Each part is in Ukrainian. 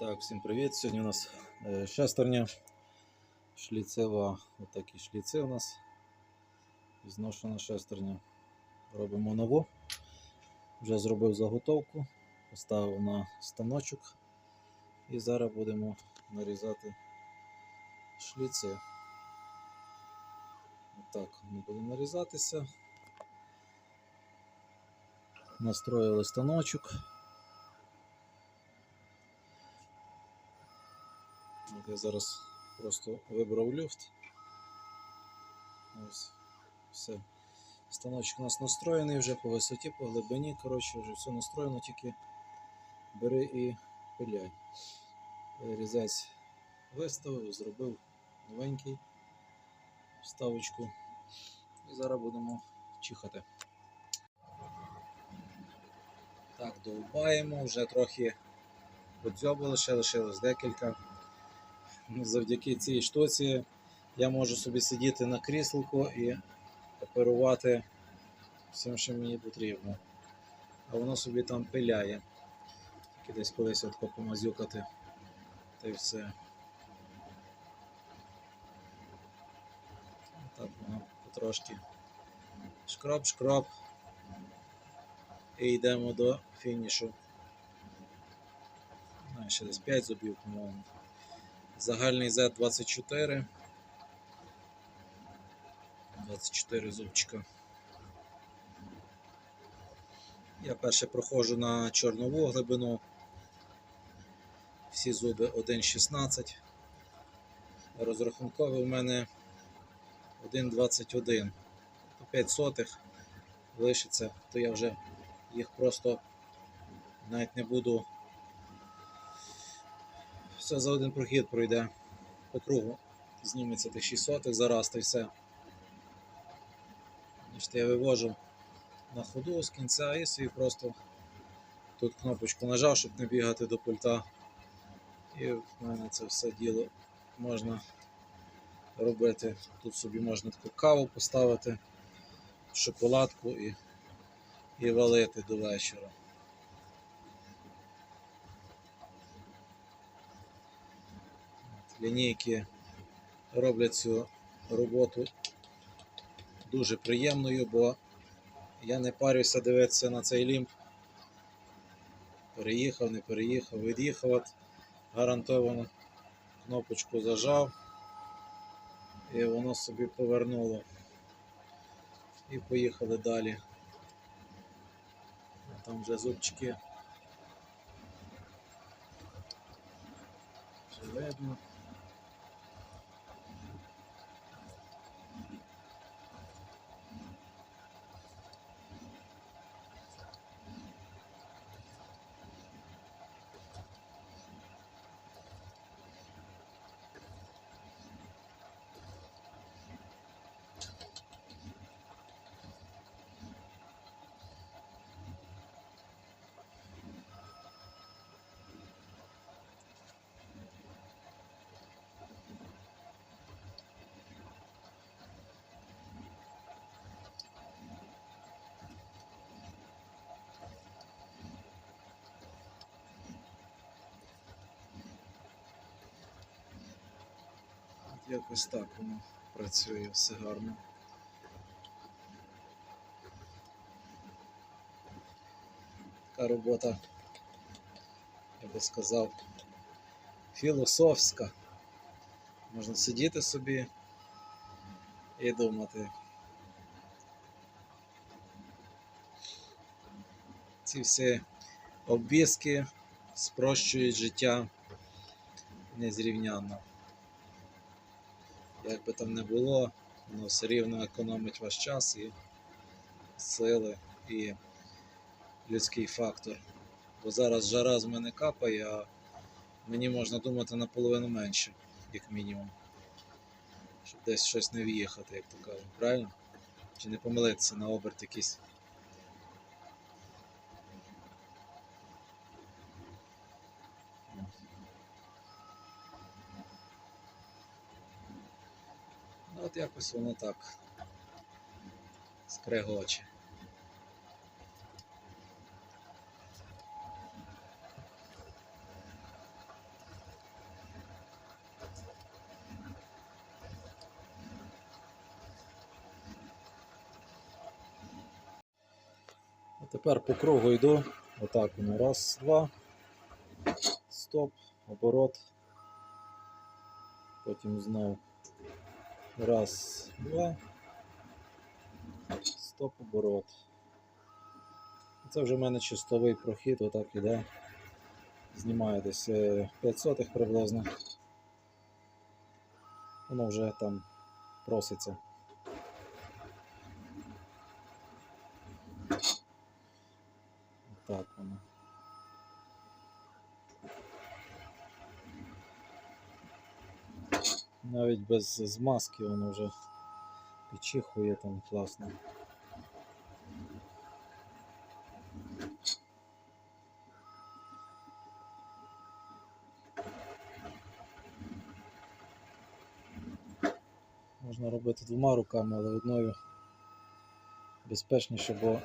Так, всім привіт. Сьогодні у нас е, шестерня шліцева. Отакі шліци у нас. Зношена шестерня. Робимо нову. Вже зробив заготовку, поставив на станочок і зараз будемо нарізати шліци. Отак вони будуть нарізатися. Настроїли станочок. Я зараз просто вибрав люфт. Ось, все. Станочок у нас настроєний вже по висоті, по глибині. Коротше, вже все настроєно, тільки бери і пиляй. Різець виставив, зробив новенький вставочку. І зараз будемо чихати. Так, довбаємо, вже трохи подзьобали, ще лишилось декілька. Завдяки цій штуці я можу собі сидіти на кріслку і оперувати всім, що мені потрібно. А воно собі там пиляє. Тільки десь колись отко помазюкати. Та й все. Так воно потрошки шкроп-шкроп. І йдемо до фінішу. Ще десь 5 зубів, по-моєму. Загальний Z 24. 24 зубчика. Я перше проходжу на чорнову глибину. Всі зуби 1,16. Розрахунковий у мене 1,21. 5 сотих лишиться, то я вже їх просто навіть не буду все за один прохід пройде по кругу. Зніметься тих 6 сотих зараз та й все. Значить, я вивожу на ходу з кінця і собі просто тут кнопочку нажав, щоб не бігати до пульта. І в мене це все діло можна робити. Тут собі можна таку каву поставити, шоколадку і, і валити до вечора. Лінійки роблять цю роботу дуже приємною, бо я не парюся дивитися на цей лімб. Переїхав, не переїхав, від'їхав. Гарантовано кнопочку зажав і воно собі повернуло. І поїхали далі. Там вже зубчики. Вже видно. Якось так воно працює все гарно. Така робота, я би сказав, філософська. Можна сидіти собі і думати. Ці всі обвіски спрощують життя незрівнянно. Як би там не було, воно все рівно економить ваш час і сили і людський фактор. Бо зараз жара з мене капає, а мені можна думати наполовину менше, як мінімум. Щоб десь щось не в'їхати, як то кажуть, правильно? Чи не помилитися на оберт якийсь. От якось воно так скрегоче. Тепер по кругу йду, отак воно. Раз, два, стоп, оборот, потім знову. Раз, два. Стоп, оборот. Це вже в мене чистовий прохід, отак іде. Знімає десь е, 5 сотих приблизно. Воно вже там проситься. Так воно. Навіть без змазки воно вже підчихує там класно. Можна робити двома руками, але одною безпечніше, бо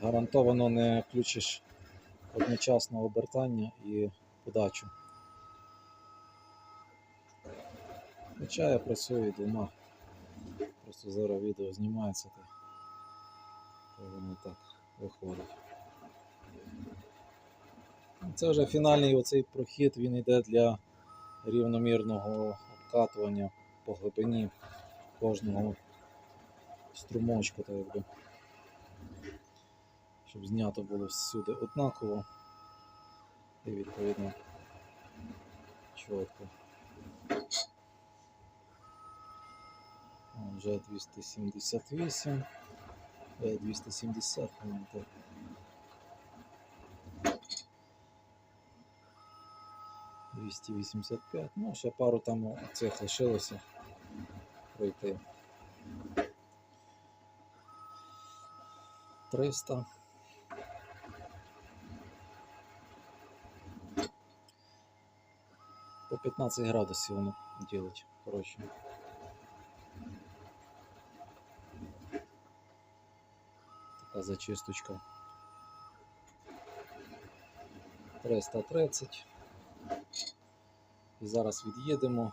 гарантовано не включиш одночасно обертання і подачу. Хоча я працюю двома. Просто зараз відео знімається, то, воно так виходить. Це вже фінальний оцей прохід, він йде для рівномірного обкатування по глибині кожного струмочку, так якби. Щоб знято було всюди однаково і відповідно чітко. Вже 278, е, 270, по-моєму, так. Двісті вісімдесят п'ять, ну ще пару там цих лишилося пройти. 300. По 15 градусів воно ділить, коротше. Така зачисточка. 330. І зараз від'їдемо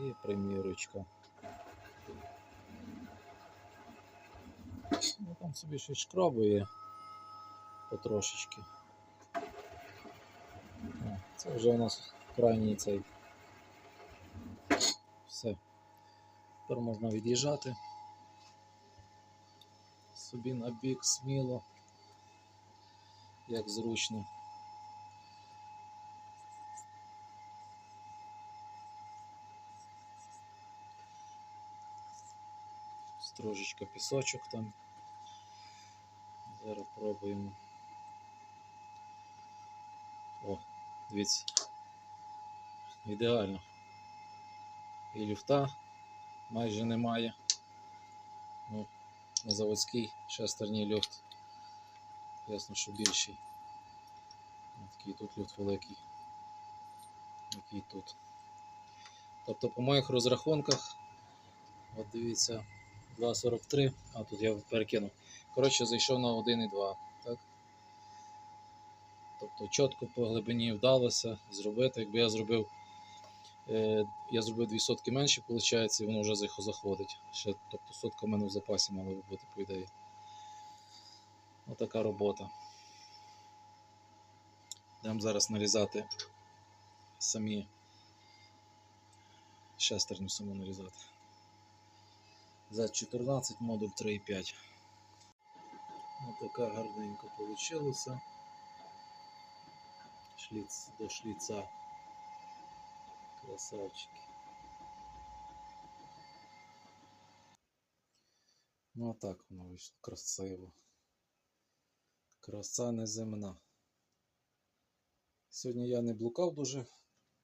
і примірочка. Ну, там собі щось шкробує потрошечки. Це вже у нас крайній цей. Все. Тепер можна від'їжджати. Собі на бік сміло, як зручно. Трошечка пісочок там. Зараз пробуємо. О, дивіться. Ідеально. І люфта майже немає. На заводський шестерній люфт. Ясно, що більший. Такий тут люфт великий. Який тут. Тобто по моїх розрахунках, от дивіться, 2,43, а тут я перекинув. Коротше, зайшов на 1,2. Так? Тобто чітко по глибині вдалося зробити. Якби я зробив я зробив 2 сотки менше, виходить, і воно вже зах- заходить. Ще, тобто сотка в мене в запасі мала би бути, по ідеї. Отака робота. Будемо зараз нарізати самі шестерню саму нарізати. За 14 модуль 3,5. Ось така гарненько вийшло. Шліц до шліца. Красавчики. Ну а так воно вийшло красиво. Краса неземна. Сьогодні я не блукав дуже,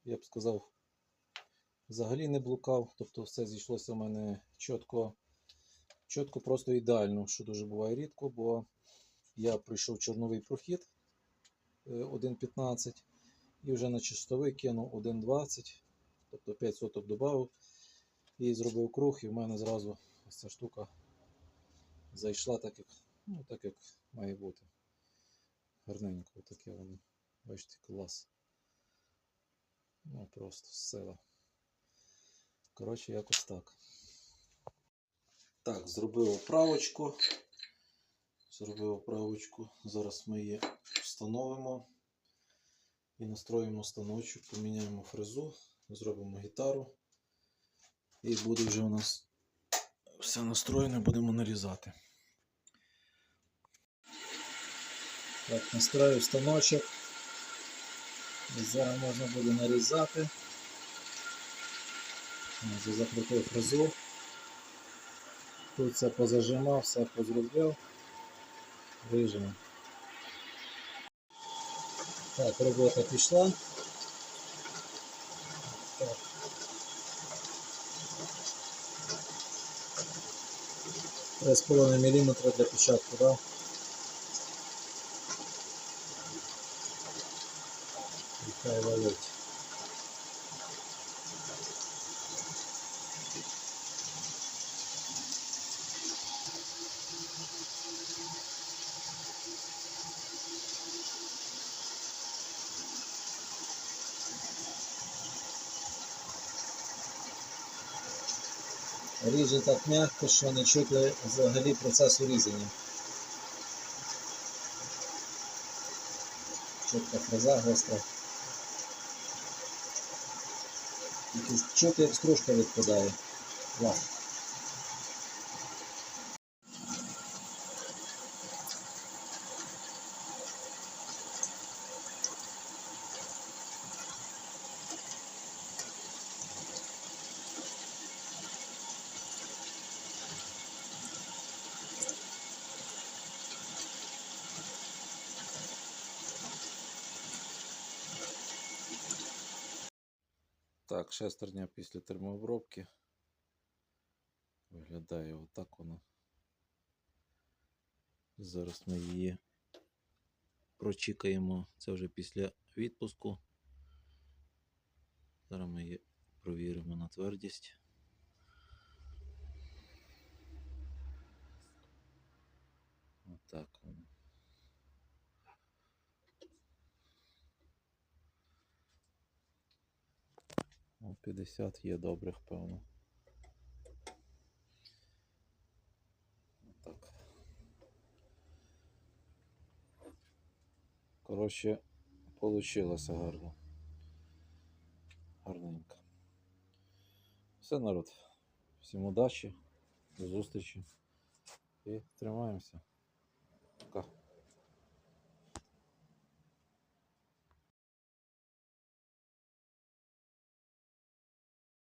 я б сказав, взагалі не блукав. Тобто все зійшлося в мене чітко, чітко просто ідеально, що дуже буває рідко, бо я пройшов чорновий прохід е, 1.15 і вже на чистовий кинув 1.20, тобто 5 соток додав і зробив круг, і в мене зразу ось ця штука зайшла так, як, ну, так, як має бути. Гарненько таке воно. Бачите, клас. Ну, просто сила. Коротше, якось так. Так, зробив оправочку. Зробив оправочку. Зараз ми її встановимо і настроїмо станочок, поміняємо фрезу, зробимо гітару. І буде вже у нас все настроєно, будемо нарізати. Так, настрою станочок. І зараз можна буде нарізати. Вже закрутив фрезу. Тут все позажимав, все позробив. Ріжемо. Так, робота пішла. 3,5 мм для печатки, Да? Нехай валить. Ріже так м'яко, що не чути взагалі процесу різання. Чітка фреза гостра. Чути, як стружка відпадає. Клас. Так, шестерня після термообробки. Виглядає отак вона. Зараз ми її прочікаємо. Це вже після відпуску. Зараз ми її провіримо на твердість. Отак воно. Ну, 50 є добрих, певно. Так. Коротше, получилося гарно. Гарненько. Все, народ. Всім удачі, до зустрічі і тримаємося.